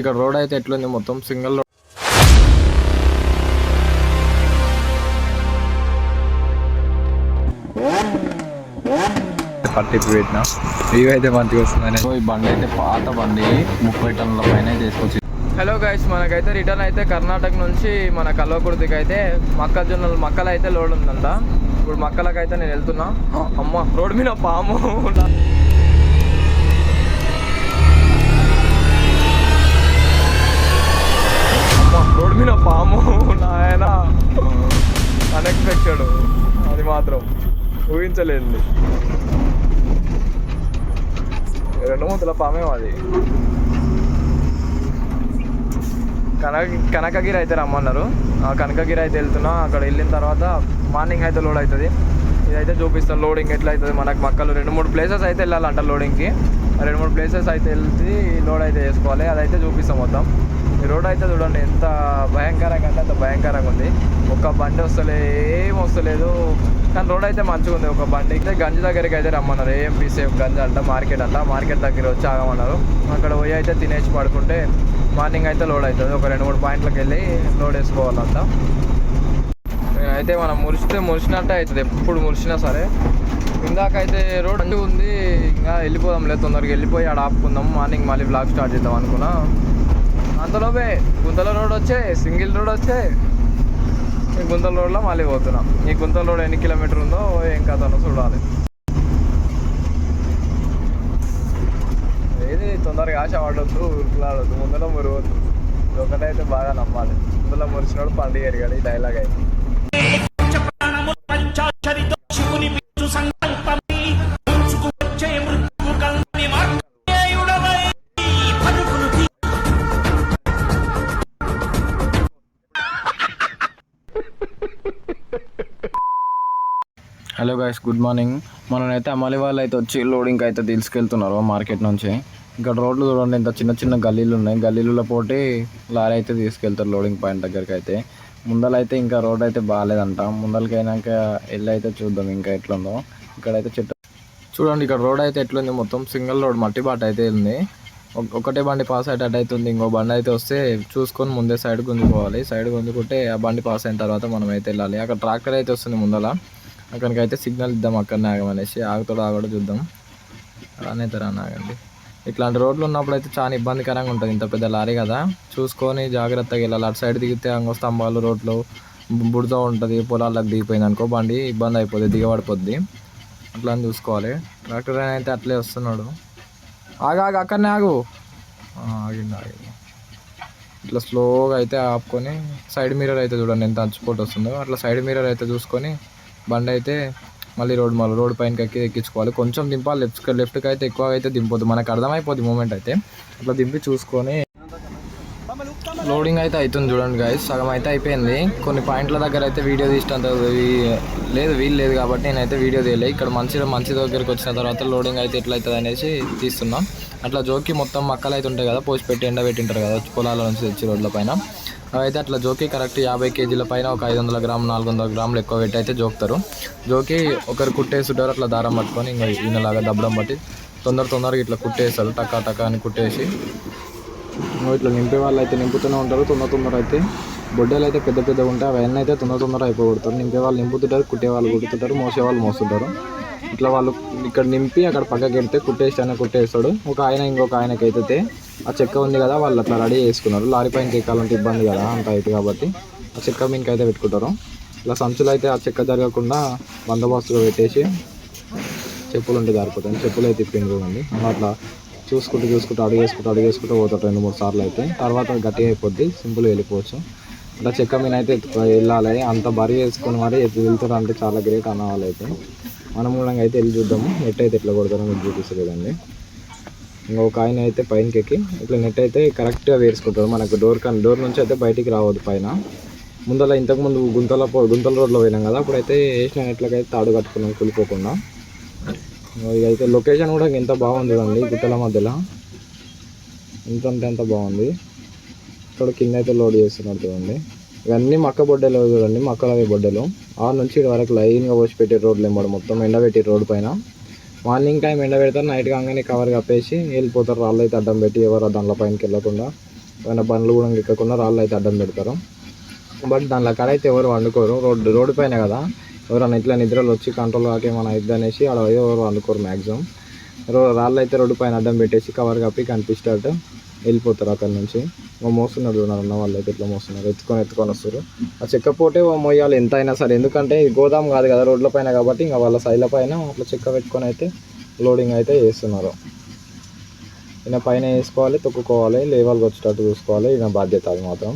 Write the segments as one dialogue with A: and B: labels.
A: చూడండి ఇక్కడ రోడ్ అయితే ఎట్లుంది మొత్తం? Single road.
B: పెట్టిన అయితే మంచిగా వస్తుందని.
A: సో ఈ బండి అయితే పాత బండి. ముప్పై టన్నుల పైన తీసుకొచ్చి. హలో గైస్ మనకైతే రిటర్న్ అయితే కర్ణాటక నుంచి మన కల్వకుర్తికి అయితే మొక్కజొన్నలు మక్కలు అయితే లోడ్ ఉందంట. ఇప్పుడు మక్కలకైతే నేను వెళ్తున్నా. అమ్మ రోడ్ మీద పాము ఊహించలేదు రెండు మూతల పామే అది కనక కనకగిరి అయితే రమ్మన్నారు. ఆ కనకగిరి అయితే వెళ్తున్నా అక్కడ వెళ్ళిన తర్వాత మార్నింగ్ అయితే లోడ్ అవుతుంది. ఇదైతే చూపిస్తాను లోడింగ్ ఎట్లా అవుతుంది మనకు మక్కలు. రెండు మూడు ప్లేసెస్ అయితే వెళ్ళాలంట లోడింగ్కి. రెండు మూడు ప్లేసెస్ అయితే వెళ్తే లోడ్ అయితే చేసుకోవాలి. అదైతే చూపిస్తాం మొత్తం. ఈ రోడ్ అయితే చూడండి ఎంత భయంకరంగా అంటే అంత భయంకరంగా ఉంది. ఒక్క బండి వస్తలే ఏం వస్తలేదు. కానీ రోడ్ అయితే మంచిగా ఉంది. ఒక బండి అయితే గంజి దగ్గరికి అయితే రమ్మన్నారు. ఏఎంపీ సేఫ్ గంజి అంట మార్కెట్ అంట మార్కెట్ దగ్గర వచ్చి ఆగమన్నారు. అక్కడ పోయి అయితే తినేసి పడుకుంటే మార్నింగ్ అయితే లోడ్ అవుతుంది. ఒక రెండు మూడు పాయింట్లకు వెళ్ళి లోడ్ వేసుకోవాలంట. అయితే మనం మురిస్తే మురిసినట్టే అవుతుంది. ఎప్పుడు మురిసినా సరే. ఇందాకైతే రోడ్ మంచిగా ఉంది. ఇంకా వెళ్ళిపోదాం లేదు తొందరగా వెళ్ళిపోయి ఆడ ఆపుకుందాం. మార్నింగ్ మళ్ళీ బ్లాగ్ స్టార్ట్ చేద్దాం అనుకున్నా. అంతలోపే గుంతల రోడ్ వచ్చే సింగిల్ రోడ్ వచ్చే. ఈ గుంతల రోడ్లో మళ్ళీ పోతున్నాం. ఈ గుంతల రోడ్ ఎన్ని కిలోమీటర్ ఉందో ఏం కథనో చూడాలి. ఏది తొందరగా ఆశ పడొద్దు ఉరుకులాడొద్దు ముందర మురవద్దు ఒకటైతే బాగా నమ్మాలి. ముందులో మురిచినప్పుడు పండుగ ఎరగాడు ఈ డైలాగ్ అయితే. హలో గైస్ గుడ్ మార్నింగ్ మననైతే అమలి వాళ్ళు అయితే వచ్చి లోడింగ్ అయితే తీసుకెళ్తున్నారు మార్కెట్ నుంచి. ఇక్కడ రోడ్లు చూడండి ఇంత చిన్న చిన్న గల్లీలు ఉన్నాయి. గల్లీలలో పోటీ లారీ అయితే తీసుకెళ్తారు లోడింగ్ పాయింట్ దగ్గరికి అయితే ముందలైతే ఇంకా రోడ్ అయితే బాగాలేదంట. ముందలకైనాక అయినాక వెళ్ళి అయితే చూద్దాం ఇంకా ఎట్లుందో. ఇక్కడైతే చెట్టు చూడండి ఇక్కడ రోడ్ అయితే ఎట్లుంది మొత్తం. సింగిల్ రోడ్ మట్టి బాట అయితే ఉంది. ఒకటే బండి పాస్ అయ్యేటట్టు అవుతుంది ఇంకో బండి అయితే వస్తే చూసుకొని ముందే సైడ్ గుంజుకోవాలి. సైడ్ గుంజుకుంటే ఆ బండి పాస్ అయిన తర్వాత మనం అయితే వెళ్ళాలి. అక్కడ ట్రాక్టర్ అయితే వస్తుంది ముందల. అక్కడికి అయితే సిగ్నల్ ఇద్దాం అక్కడనే ఆగమనేసి ఆగుతాడు ఆగడో చూద్దాం. రానే రాని ఆగండి ఇట్లాంటి రోడ్లు ఉన్నప్పుడు అయితే చాలా ఇబ్బందికరంగా ఉంటుంది. ఇంత పెద్ద లారీ కదా. చూసుకొని జాగ్రత్తగా వెళ్ళాలి. అటు సైడ్ దిగితే అంగో స్తంభాలు రోడ్లు బు- ఉంటుంది. పొలాలకు దిగిపోయింది అనుకో బండి ఇబ్బంది అయిపోద్ది దిగబడిపోద్ది. అట్లా అని చూసుకోవాలి. ట్రాక్టర్ ఆయన అయితే అట్లే వస్తున్నాడు. ఆగా ఆగు అక్కడనే ఆగు. ఆ, ఆగింది ఆగింది ఇట్లా స్లోగా అయితే ఆపుకొని సైడ్ మిర్రర్ అయితే చూడండి ఎంత అంచుకోటి వస్తుందో. అట్లా సైడ్ మిర్రర్ అయితే చూసుకొని బండి అయితే మళ్ళీ రోడ్ మళ్ళీ రోడ్ పైన ఎక్కి ఎక్కించుకోవాలి. కొంచెం దింపాలి. లెఫ్ట్ లెఫ్ట్కి అయితే ఎక్కువ అయితే దింపొద్దు. మనకు అర్థమైపోద్ది మూమెంట్ అయితే. అట్లా దింపి చూసుకొని లోడింగ్ అయితే అవుతుంది చూడండి గాయస్ సగం అయితే అయిపోయింది. కొన్ని పాయింట్ల దగ్గర అయితే వీడియో తీసినంత లేదు వీలు లేదు కాబట్టి నేనైతే వీడియో తీయలే. ఇక్కడ మంచి మంచి దగ్గరికి వచ్చిన తర్వాత లోడింగ్ అయితే ఎట్లయితుంది అవుతుంది అనేసి తీస్తున్నాం. అట్లా జోకి మొత్తం మక్కలు అయితే ఉంటాయి కదా. పోసి పెట్టి ఎండబెట్టింటారు కదా. పొలాల నుంచి తెచ్చి రోడ్ల పైన. అయితే అట్లా జోకి కరెక్ట్ యాభై కేజీల పైన ఒక ఐదు వందల గ్రాములు నాలుగు వందల గ్రాములు ఎక్కువ పెట్టి అయితే జోకుతారు. జోకి ఒకరు కుట్టేస్తుంటారు అట్లా దారం పట్టుకొని ఇంకా ఈయనలాగా దబ్బడం బట్టి తొందర తొందరగా ఇట్లా కుట్టేస్తారు టకా టకా అని కుట్టేసి. ఇట్లా నింపే వాళ్ళు అయితే నింపుతూనే ఉంటారు తొందర తొందర అయితే బొడ్డలు అయితే పెద్ద పెద్దగా ఉంటాయి అవన్నీ అయితే తొందర తొందర అయిపోగొడతారు. నింపే వాళ్ళు నింపుతుంటారు కుట్టే వాళ్ళు కుట్టుతుంటారు మోసే వాళ్ళు మోస్తుంటారు. ఇట్లా వాళ్ళు ఇక్కడ నింపి అక్కడ పక్కకి వెళ్తే కుట్టేసి అని కుట్టేస్తాడు. ఒక ఆయన ఇంకొక ఆయనకి అయితే ఆ చెక్క ఉంది కదా వాళ్ళు అట్లా రెడీ చేసుకున్నారు. లారీ పైన ఎక్కాలంటే ఇబ్బంది కదా అంత అయితే కాబట్టి. ఆ చెక్క మీనికి అయితే పెట్టుకుంటారు. ఇలా సంచులు అయితే ఆ చెక్క జరగకుండా బందోబస్తుగా పెట్టేసి చెప్పులు ఉంటే జారిపోతాయి. చెప్పులు అయితే తిప్పింది అట్లా చూసుకుంటూ చూసుకుంటూ అడుగు వేసుకుంటూ అడుగు వేసుకుంటూ పోతాడు రెండు మూడు సార్లు అయితే. తర్వాత గట్టిగా అయిపోద్ది. సింపుల్గా వెళ్ళిపోవచ్చు. అట్లా చెక్క మీద అయితే వెళ్ళాలి. అంత బరి వేసుకొని మరి వెళ్తారు. అంటే చాలా గ్రేట్ అన్న వాళ్ళు అయితే. మనం కూడా అయితే వెళ్ళి చూద్దాము. నెట్ అయితే ఎట్లా కొడతారో మీకు చూపిస్తలేదండి. ఇంకా ఒక ఆయన అయితే పైనకి ఎక్కి ఇట్లా నెట్ అయితే కరెక్ట్గా వేసుకుంటారు. మనకు డోర్ కన్ డోర్ నుంచి అయితే బయటికి రావద్దు పైన. ముందల ఇంతకుముందు గుంతల గుంతల రోడ్లో పోయినాం కదా. అప్పుడైతే వేసిన నెట్లకైతే తాడు కట్టుకున్నాం కూలిపోకుండా. ఇదైతే లొకేషన్ కూడా ఎంత బాగుంది చూడండి. గుట్టల మధ్యలో. ఎంత అంటే అంత బాగుంది. ఇక్కడ కింద అయితే లోడ్ చేస్తున్నారు చూడండి ఇవన్నీ మక్క బొడ్డలు చూడండి మక్కలవి బొడ్డలు. ఆరు నుంచి ఇటు వరకు లైన్గా పోసి పెట్టే రోడ్లు ఎంబడి మొత్తం ఎండబెట్టి రోడ్ పైన. మార్నింగ్ టైం ఎండ పెడతారు నైట్ కాగానే కవర్ కప్పేసి వెళ్ళిపోతారు. రాళ్ళు అయితే అడ్డం పెట్టి ఎవరు దాంట్లో పైనకి వెళ్ళకుండా. ఏమైనా బండ్లు కూడా ఎక్కకుండా రాళ్ళు అయితే అడ్డం పెడతారు. బట్ దానిలో కాడ అయితే ఎవరు వండుకోరు. రోడ్డు రోడ్డు పైన కదా. ఎవరైనా ఇట్లా నిద్రలు వచ్చి కంట్రోల్ కాక ఏమైనా అయిద్ది అనేసి ఆడ ఎవరు వండుకోరు మ్యాక్సిమం రో రాళ్ళు అయితే రోడ్డు పైన అడ్డం పెట్టేసి కవర్ కప్పి కనిపిస్తాడు. వెళ్ళిపోతారు అక్కడ నుంచి. ఇంకా మోస్తున్నారు చూడాలి అన్న వాళ్ళు అయితే ఇట్లా మోస్తున్నారు. ఎత్తుకొని ఎత్తుకొని వస్తారు ఆ చెక్క పోటే మోయాలి ఎంత అయినా సరే. ఎందుకంటే ఇది గోదాం కాదు కదా రోడ్ల పైన కాబట్టి ఇంకా వాళ్ళ సైడ్ల పైన అట్లా చెక్క పెట్టుకొని అయితే లోడింగ్ అయితే చేస్తున్నారు. ఈయన పైన వేసుకోవాలి తొక్కుకోవాలి లేవల్కి వచ్చేటట్టు చూసుకోవాలి. ఈయన బాధ్యత అది మాత్రం.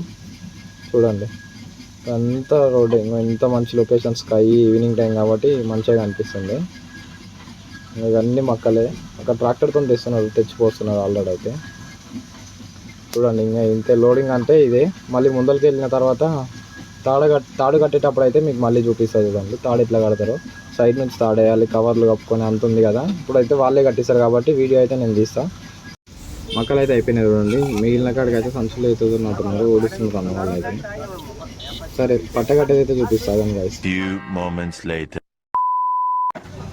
A: చూడండి. అంతా రోడ్ ఇంత మంచి లొకేషన్ స్కై ఈవినింగ్ టైం కాబట్టి మంచిగా అనిపిస్తుంది ఇవన్నీ మక్కలే. అక్కడ ట్రాక్టర్తో తెస్తున్నారు తెచ్చిపోస్తున్నారు ఆల్రెడీ అయితే. చూడండి ఇంకా ఇంతే లోడింగ్ అంటే ఇదే. మళ్ళీ ముందరికి వెళ్ళిన తర్వాత తాడు కట్ తాడు కట్టేటప్పుడు అయితే మీకు మళ్ళీ చూపిస్తుంది చూడండి. తాడు ఇట్లా కడతారు. సైడ్ నుంచి తాడేయాలి కవర్లు కప్పుకొని అంత ఉంది కదా. ఇప్పుడైతే వాళ్ళే కట్టిస్తారు కాబట్టి వీడియో అయితే నేను తీస్తాను మక్కలు అయితే అయిపోయినాయి చూడండి. మిగిలిన కాడికి అయితే సంచులు ఎత్తుతున్నట్టున్నారు ఓడిస్తున్నారు అన్న వాళ్ళు అయితే. సరే పట్టగట్టేది అయితే చూపిస్తాను.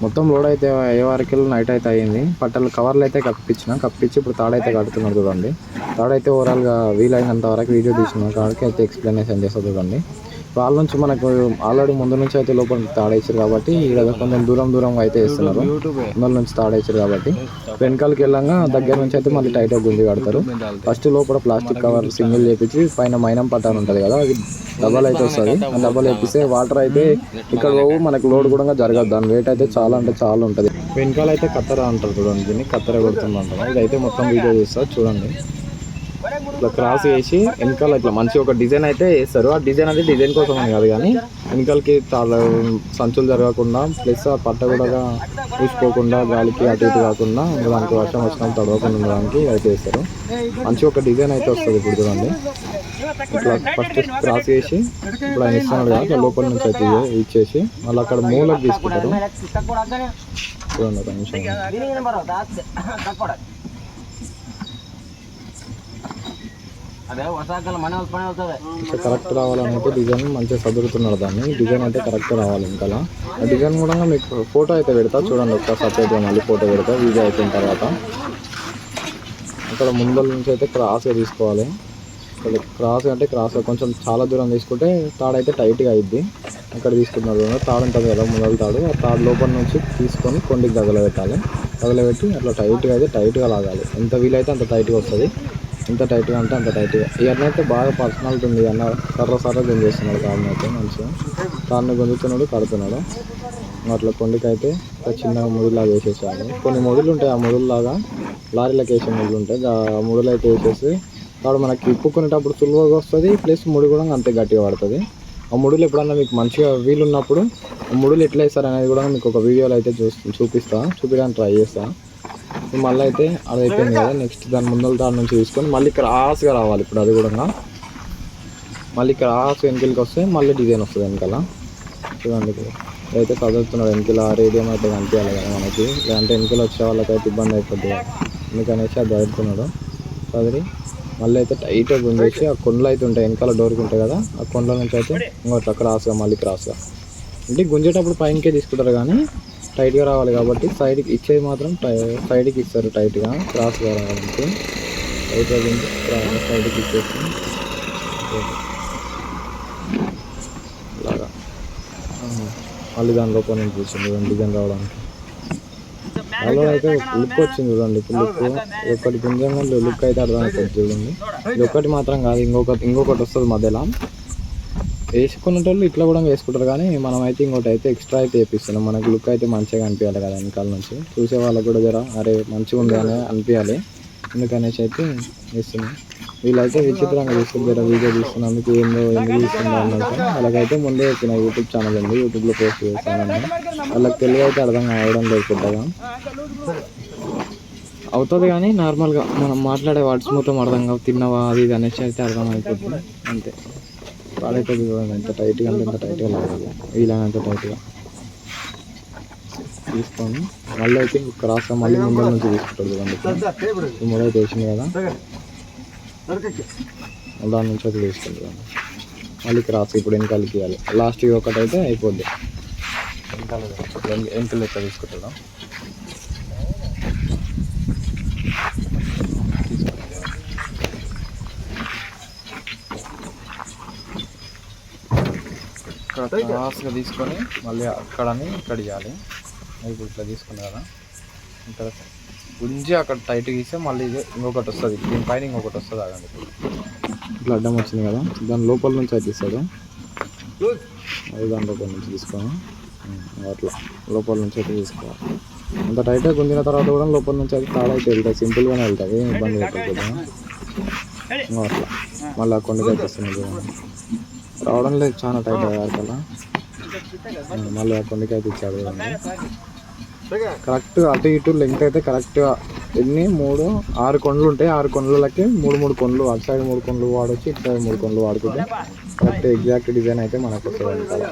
A: మొత్తం లోడ్ అయితే ఏ వరకు నైట్ అయితే అయ్యింది పట్టలు కవర్లు అయితే కప్పించిన. కప్పించి ఇప్పుడు తాడైతే కడుతున్నారు చూడండి. తాడైతే ఓవరాల్గా వీలైనంత వరకు వీడియో తీసిన కాడికి అయితే ఎక్స్ప్లెనేషన్ చేస్తుంది చూడండి. వాళ్ళ నుంచి మనకు ఆల్రెడీ ముందు నుంచి అయితే లోపల తాడేసారు కాబట్టి ఇక్కడ కొంచెం దూరం దూరంగా అయితే వేస్తున్నారు ముందు నుంచి తాడేసారు కాబట్టి. వెనకాలకి వెళ్ళంగా దగ్గర నుంచి అయితే మళ్ళీ టైట్ గుంజి కడతారు. ఫస్ట్ లోపల ప్లాస్టిక్ కవర్ సింగిల్ చేపించి పైన మైనం పట్టాను ఉంటుంది కదా అది డబల్ అయితే వస్తుంది. ఆ డబల్ వేపిస్తే వాటర్ అయితే ఇక్కడ పోవు మనకు లోడ్ కూడా జరగదు. దాని వెయిట్ అయితే చాలా అంటే చాలా ఉంటుంది. వెనకాల అయితే కత్తెర అంటారు చూడండి దీన్ని కత్తెర కొడుతుంది అంటారు ఇదైతే మొత్తం వీడియో చూస్తారు చూడండి. ఇట్లా క్రాస్ చేసి వెనకాల ఇట్లా మంచి ఒక డిజైన్ అయితే వేస్తారు ఆ డిజైన్ అది డిజైన్ కోసం అని కాదు కానీ వెనకాలకి చాలా సంచులు జరగకుండా ప్లస్ ఆ పట్ట కూడా ఊసిపోకుండా గాలికి అటు ఇటు కాకుండా దానికి వర్షం వచ్చినప్పుడు తడవకుండా ఉండడానికి అయితే వేస్తారు మంచి ఒక డిజైన్ అయితే వస్తుంది ఇప్పుడు చూడండి. ఇట్లా ఫస్ట్ క్రాస్ చేసి ఇప్పుడు ఆయన ఇస్తున్నాడు కదా లోపల నుంచి అయితే ఇచ్చేసి మళ్ళీ అక్కడ మూలకు తీసుకుంటారు. చూడండి ఒక నిమిషం. ఇట్లా కరెక్ట్ రావాలంటే డిజైన్ మంచిగా చదువుతున్నాడు దాన్ని. డిజైన్ అయితే కరెక్ట్ రావాలి ఇంకా ఆ డిజైన్ కూడా మీకు ఫోటో అయితే పెడతా చూడండి ఒక సపరేట్గా మళ్ళీ ఫోటో పెడతా వీడియో అయిపోయిన తర్వాత. అక్కడ ముందల నుంచి అయితే క్రాస్గా తీసుకోవాలి. ఇక్కడ క్రాస్ అంటే క్రాస్ కొంచెం చాలా దూరం తీసుకుంటే తాడు అయితే టైట్గా అయిద్ది. అక్కడ తీసుకున్నారు తాడు ఉంటుంది కదా ముందల తాడు. ఆ తాడు లోపల నుంచి తీసుకొని కొండికి తగలబెట్టాలి. తగలబెట్టి అట్లా టైట్గా అయితే టైట్గా లాగాలి. ఎంత వీలైతే అంత టైట్గా వస్తుంది. ఎంత టైట్గా అంటే అంత టైట్గా. ఇవన్నీ అయితే బాగా పర్సనాలిటీ ఉంది అన్న. సర్ర సర్ర గుంజేస్తున్నాడు కారణం అయితే మంచిగా. కారుని గుంజుతున్నాడు కడుతున్నాడు. అట్లా కొండకైతే ఒక చిన్న ముదులాగా వేసేసాడు. కొన్ని ముడులు ఉంటాయి ఆ ముడుల్లాగా లారీలకు వేసే ముదులు ఉంటాయి ఆ ముడులు అయితే వేసేసి కాబట్టి మనకి ఇప్పుకునేటప్పుడు సులువుగా వస్తుంది ప్లస్ ముడి కూడా అంతే గట్టిగా పడుతుంది. ఆ ముడులు ఎప్పుడన్నా మీకు మంచిగా వీలు ఉన్నప్పుడు ఆ ముడులు ఎట్లా వేస్తారు అనేది కూడా మీకు ఒక వీడియోలో అయితే చూ చూపిస్తా చూపించడానికి ట్రై చేస్తాను మళ్ళీ అయితే అది అయిపోయింది కదా. నెక్స్ట్ దాని ముందల దాని నుంచి తీసుకొని మళ్ళీ క్రాస్గా రావాలి. ఇప్పుడు అది కూడా మళ్ళీ క్రాస్ వెనకలకి వస్తే మళ్ళీ డిజైన్ వస్తుంది వెనకాల. చూడండి అయితే చదువుతున్నాడు వెనకల. రేడియం అయితే కనిపించాలి కదా మనకి. లేదంటే వెనకలు వచ్చే వాళ్ళకైతే ఇబ్బంది అయిపోద్ది అందుకనేసి అది చదువుతున్నాడు చదివి మళ్ళీ అయితే టైట్గా గుంజేసి ఆ కొండలు అయితే ఉంటాయి. వెనకాల డోర్కి ఉంటాయి కదా. ఆ కొండల నుంచి అయితే ఇంకోటి క్రాస్గా మళ్ళీ క్రాస్గా అంటే గుంజేటప్పుడు పైనకే తీసుకుంటారు కానీ టైట్గా రావాలి కాబట్టి సైడ్కి ఇచ్చేది మాత్రం టై సైడ్కి ఇస్తారు టైట్గా క్రాస్గా రావాలంటే. టైట్గా సైడ్కి ఇచ్చేసి. అలాగా. మళ్ళీ దాని లోపల నుంచి చూసింది డిజైన్ రావడానికి. అలా అయితే లుక్ వచ్చింది చూడండి ఇప్పుడు లుక్. ఒకటి గుంజంగా లుక్ అయితే అర్థమైపోతుంది చూడండి. ఇది ఒకటి మాత్రం కాదు ఇంకొకటి ఇంకొకటి వస్తుంది మధ్యలో. వేసుకునేటోళ్ళు ఇట్లా కూడా వేసుకుంటారు. కానీ మనం అయితే ఇంకోటి అయితే ఎక్స్ట్రా అయితే వేపిస్తున్నాం. మనకు లుక్ అయితే మంచిగా అనిపించాలి కదా వెనకాల నుంచి. చూసే వాళ్ళకు కూడా జర అరే మంచిగా ఉంది అని అనిపించాలి అందుకనేసి అయితే వేస్తున్నాం. వీళ్ళైతే విచిత్రంగా తీసుకుంటారు జర వీడియో తీసుకున్నందుకు ఏందో ఎందుకు తీస్తున్నా అన్నట్టు. వాళ్ళకైతే ముందే వచ్చిన యూట్యూబ్ ఛానల్ ఉంది. యూట్యూబ్లో పోస్ట్ చేస్తానని వాళ్ళకి తెలుగు అయితే అర్థం కావడం లేదు అవుతుంది కానీ నార్మల్గా మనం మాట్లాడే వర్డ్స్ మొత్తం అర్థం కావు. తిన్నవా? అది ఇది అనేసి అయితే అర్థం అయిపోతుంది. అంతే. వాడైతే చూడండి ఎంత టైట్గా అంటే ఎంత టైట్గా లాగాలి వీలైనంత టైట్గా తీసుకొని మళ్ళీ అయితే క్రాస్ మళ్ళీ ముందర నుంచి తీసుకుంటాడు చూడండి ఇప్పుడు. ఈ మూడైతే వేసింది కదా దాని నుంచి అది తీసుకుంటాడు మళ్ళీ క్రాస్ ఇప్పుడు వెనకాలకి ఇవ్వాలి లాస్ట్ ఒకటి అయితే అయిపోద్ది వెనకాల వెనకాల లెక్క తీసుకుంటాడు
B: ఇక్కడ క్రాస్గా తీసుకొని మళ్ళీ అక్కడని ఇక్కడ ఇవ్వాలి ఇప్పుడు ఇట్లా తీసుకున్నా కదా. ఇక్కడ గుంజి అక్కడ టైట్ గీస్తే మళ్ళీ ఇది ఇంకొకటి వస్తుంది. దీనిపైన ఇంకొకటి వస్తుంది ఆగండి. ఇట్లా అడ్డం వచ్చింది కదా. దాని లోపల నుంచి అయితే తీస్తాడు అది దాని లోపల నుంచి తీసుకొని ఉమ్, అట్లా లోపల నుంచి అయితే తీసుకోవాలి. అంత టైట్గా గుంజిన తర్వాత కూడా లోపల నుంచి అయితే తాడ అయితే వెళ్తాయి. సింపుల్గానే వెళ్తాయి. ఏం ఇబ్బంది పెట్టకపోతే ఇంకా అట్లా. మళ్ళీ ఆ కొండకి అయితే వస్తుంది. రావడం లేదు చాలా టైట్ అయ్యారు మళ్ళీ ఆ కొండకి అయితే ఇచ్చాడు. కరెక్ట్ అటు ఇటు లెంగ్త్ అయితే కరెక్ట్గా ఎన్ని? మూడు ఆరు కొండలు ఉంటాయి. ఆరు కొండలకి మూడు మూడు కొండలు. అటు సైడ్ మూడు కొండలు వాడొచ్చు ఇటు సైడ్ మూడు కొండలు వాడుకుంటే. కరెక్ట్ ఎగ్జాక్ట్ డిజైన్ అయితే మనకు వస్తుంది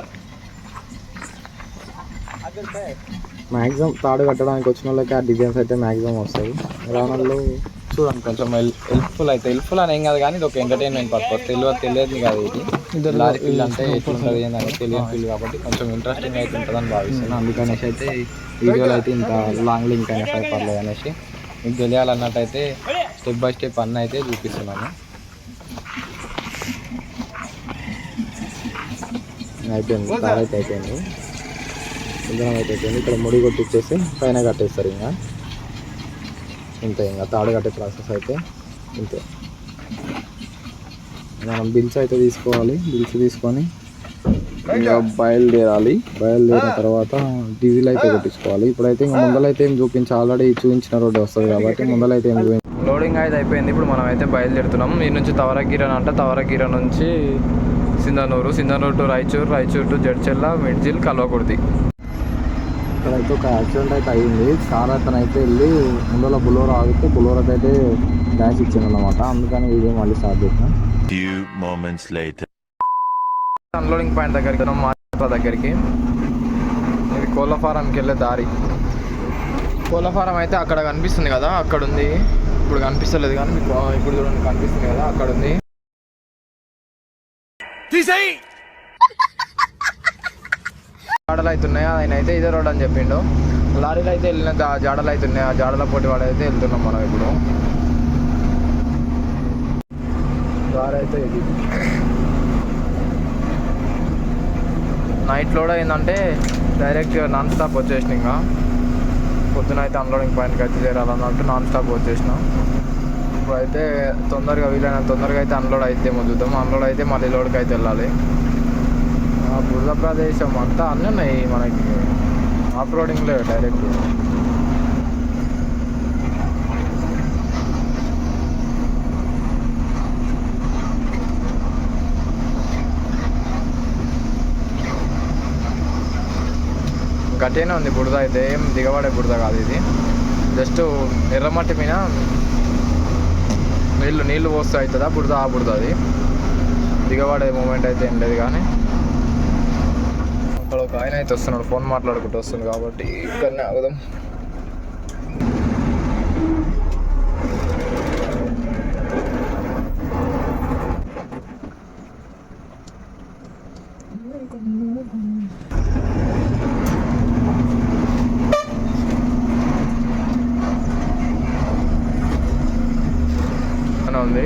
B: మ్యాక్సిమం తాడు కట్టడానికి వచ్చిన వాళ్ళకి ఆ డిజైన్స్ అయితే మ్యాక్సిమం వస్తాయి. రాని వాళ్ళు
A: చూడండి కొంచెం. హెల్ప్ఫుల్ అయితే హెల్ప్ఫుల్ అని ఏం కాదు కానీ ఇది ఒక ఎంటర్టైన్మెంట్ పర్పస్. తెలియదు తెలియదు కాదు ఇది లారీ ఫీల్డ్ అంటే ఎట్లుంటుంది ఏంటంటే తెలియని ఫీల్డ్ కాబట్టి కొంచెం ఇంట్రెస్టింగ్ అయితే ఉంటుందని భావిస్తున్నాను అందుకనేసి అయితే వీడియోలో అయితే ఇంత లాంగ్ లింక్ అయినా సరే పర్లేదు అనేసి మీకు తెలియాలన్నట్టయితే స్టెప్ బై స్టెప్ అన్న అయితే చూపిస్తున్నాను.
B: అయిపోయింది అయితే అయిపోయింది. ఇంధనం అయితే అయిపోయింది. ఇక్కడ ముడి కొట్టిచ్చేసి పైన కట్టేస్తారు ఇంకా. ఇంతే ఇంకా తాడు కట్టే ప్రాసెస్ అయితే ఇంతే. మనం బిల్స్ అయితే తీసుకోవాలి. బిల్స్ తీసుకొని ఇంకా బయలుదేరాలి. బయలుదేరిన తర్వాత డీజిల్ అయితే కొట్టించుకోవాలి. ఇప్పుడైతే ఇంకా ముందలైతే ఏం చూపించి ఆల్రెడీ చూపించిన రోడ్డు వస్తుంది కాబట్టి ముందలైతే ఏం చూపించి
A: లోడింగ్ అయితే అయిపోయింది. ఇప్పుడు మనం అయితే బయలుదేరుతున్నాం. ఈ నుంచి తవరగిరన్ అంటే తవరగిర నుంచి సింధనూరు సింధనూరు టు రాయచూరు రాయచూరు టు జడ్చెల్ల మిడ్జిల్ కల్వకుర్తి.
B: ఇక్కడైతే ఒక యాక్సిడెంట్ అయితే అయ్యింది కార్ అతను అయితే వెళ్ళి ముందర బులోరా ఆగితే బులోరాకి అయితే డాష్ ఇచ్చింది అనమాట అందుకని వీడియో మళ్ళీ స్టార్ట్ చేసిన
C: Few moments later.
A: Unloading point దగ్గరికి మాచర్ల దగ్గరికి. ఇది కోళ్ళ ఫారంకి వెళ్ళే దారి. కోళ్ళ ఫారం అయితే అక్కడ కనిపిస్తుంది కదా అక్కడ ఉంది ఇప్పుడు కనిపిస్తలేదు కానీ మీకు ఇప్పుడు చూడండి కనిపిస్తుంది కదా అక్కడ ఉంది
D: తీసేయి!
A: జాడలు అయితే ఉన్నాయి ఆయన అయితే ఇదే రోడ్ అని చెప్పిండు. లారీలు అయితే వెళ్ళిన జాడలు అయితే ఉన్నాయి ఆ జాడల పోటీ వాడు అయితే వెళ్తున్నాం మనం ఇప్పుడు. దారి అయితే ఇది. నైట్ లోడ్ అయిందంటే డైరెక్ట్ నాన్ స్టాప్ వచ్చేసిన ఇంకా. పొద్దున అయితే అన్లోడింగ్ పాయింట్కి అయితే చేరాలన్నట్టు నాన్ స్టాప్ వచ్చేసిన. ఇప్పుడైతే తొందరగా వీలైనంత తొందరగా అయితే అన్లోడ్ అయితే చూద్దాం. అన్లోడ్ అయితే మళ్ళీ లోడ్కి అయితే వెళ్ళాలి. ఆ ప్రదేశం అంతా అన్నీ ఉన్నాయి మనకి ఆఫ్ రోడింగ్లో డైరెక్ట్ గట్టిగానే ఉంది బురద అయితే ఏం దిగబడే బురద కాదు ఇది. జస్ట్ ఎర్రమట్టి మీద నీళ్ళు నీళ్ళు పోస్తే అవుతుందా బురద ఆ బురద అది దిగబడే మూమెంట్ అయితే ఏం లేదు కానీ. ఆయన అయితే వస్తున్నాడు ఫోన్ మాట్లాడుకుంటూ వస్తుంది కాబట్టి ఇక్కడనే ఆగుదాం అని ఉంది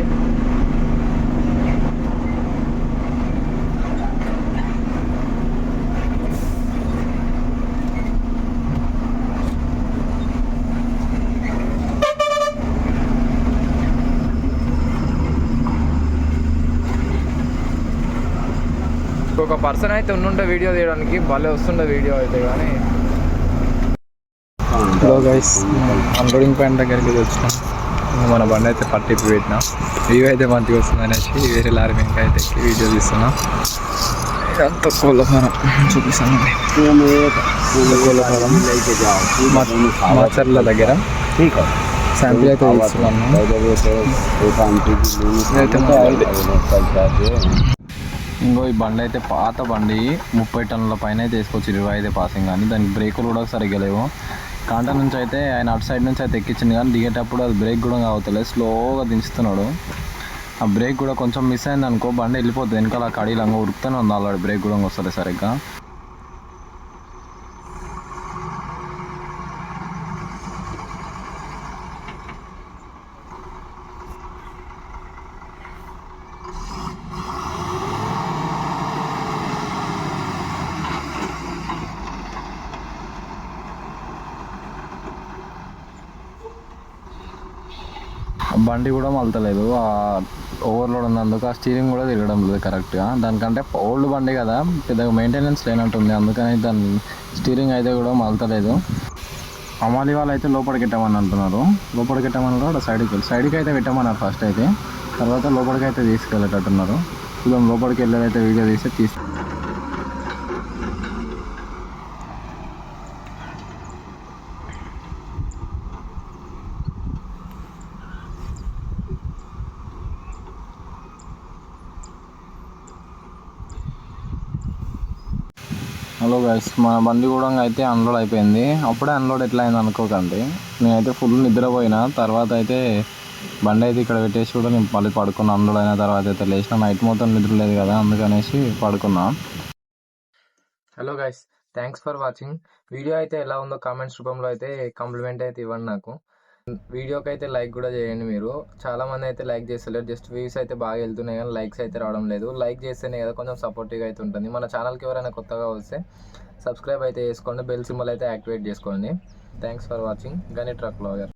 A: ఒక పర్సన్ అయితే ఉండుంటే వీడియో తీయడానికి భలే వస్తుండే వీడియో అయితే కానీ
B: హలో గైస్ అన్లోడింగ్ పాయింట్ దగ్గరికి వచ్చినాం. మన బండి అయితే పట్టి పెట్టిన. వ్యూ అయితే మంచిగా వస్తుంది అనేసి వేరే లారీ వెంక అయితే ఎక్కి వీడియో తీస్తున్నా. ఇదంతా కోళ్ళఫారం చూపిస్తాను. కోళ్ళఫారం మాచర్ల దగ్గర శాంపిల్ అయితే మా బండి.
A: ఇంకో ఈ బండి అయితే పాత బండి ముప్పై టన్నుల పైన అయితే వేసుకోవచ్చు ఇరవై అయితే పాసింగ్ కానీ దానికి బ్రేకులు కూడా సరిగ్గా లేవు. కాంట నుంచి అయితే ఆయన అటు సైడ్ నుంచి అయితే ఎక్కించింది కానీ దిగేటప్పుడు అది బ్రేక్ కూడా కావతలేదు స్లోగా దించుతున్నాడు. ఆ బ్రేక్ కూడా కొంచెం మిస్ అయింది అనుకో బండి వెళ్ళిపోతుంది వెనకాల కడీలంగా ఉరుకుతూనే ఉంది ఆల్రెడీ బ్రేక్ కూడా వస్తుంది సరిగ్గా. బండి కూడా మలతలేదు. ఆ ఓవర్లోడ్ ఉన్నందుకు ఆ స్టీరింగ్ కూడా తిరగడం లేదు కరెక్ట్గా. దానికంటే ఓల్డ్ బండి కదా పెద్దగా మెయింటెనెన్స్ లేనట్టుంది. అందుకని దాని స్టీరింగ్ అయితే కూడా మలతలేదు. అమాలి వాళ్ళు అయితే లోపలికి పెట్టమని అంటున్నారు. లోపలికి పెట్టమని కూడా సైడ్కి వెళ్ళి సైడ్కి అయితే పెట్టమన్నారు ఫస్ట్ అయితే. తర్వాత లోపలికి అయితే తీసుకెళ్ళేటట్టున్నారు. చూద్దాం లోపలికి వెళ్ళేదైతే వీడియో తీసి తీసి గైస్ మన బండి కూడా అయితే అన్లోడ్ అయిపోయింది. అప్పుడే అన్లోడ్ ఎట్లా అయింది అనుకోకండి. నేనైతే ఫుల్ నిద్రపోయినా తర్వాత అయితే బండి అయితే ఇక్కడ పెట్టేసి కూడా నేను మళ్ళీ పడుకున్నా. అన్లోడ్ అయిన తర్వాత అయితే లేచిన. నైట్ మొత్తం నిద్ర లేదు కదా అందుకనేసి పడుకున్నా.
E: Hello guys thanks for watching video అయితే ఎలా ఉందో కామెంట్స్ రూపంలో అయితే కాంప్లిమెంట్ అయితే ఇవ్వండి నాకు. వీడియోకి అయితే లైక్ కూడా చేయండి మీరు. చాలా మంది అయితే లైక్ చేస్తలేరు. జస్ట్ వ్యూస్ అయితే బాగా వెళ్తున్నాయి కానీ లైక్స్ అయితే రావడం లేదు. లైక్ చేస్తేనే కదా కొంచెం సపోర్టివ్గా అయితే ఉంటుంది. మన ఛానల్కి ఎవరైనా కొత్తగా వస్తే సబ్స్క్రైబ్ అయితే చేసుకోండి. బెల్ సింబల్ అయితే యాక్టివేట్ చేసుకోండి. Thanks for watching Gani truck vlogger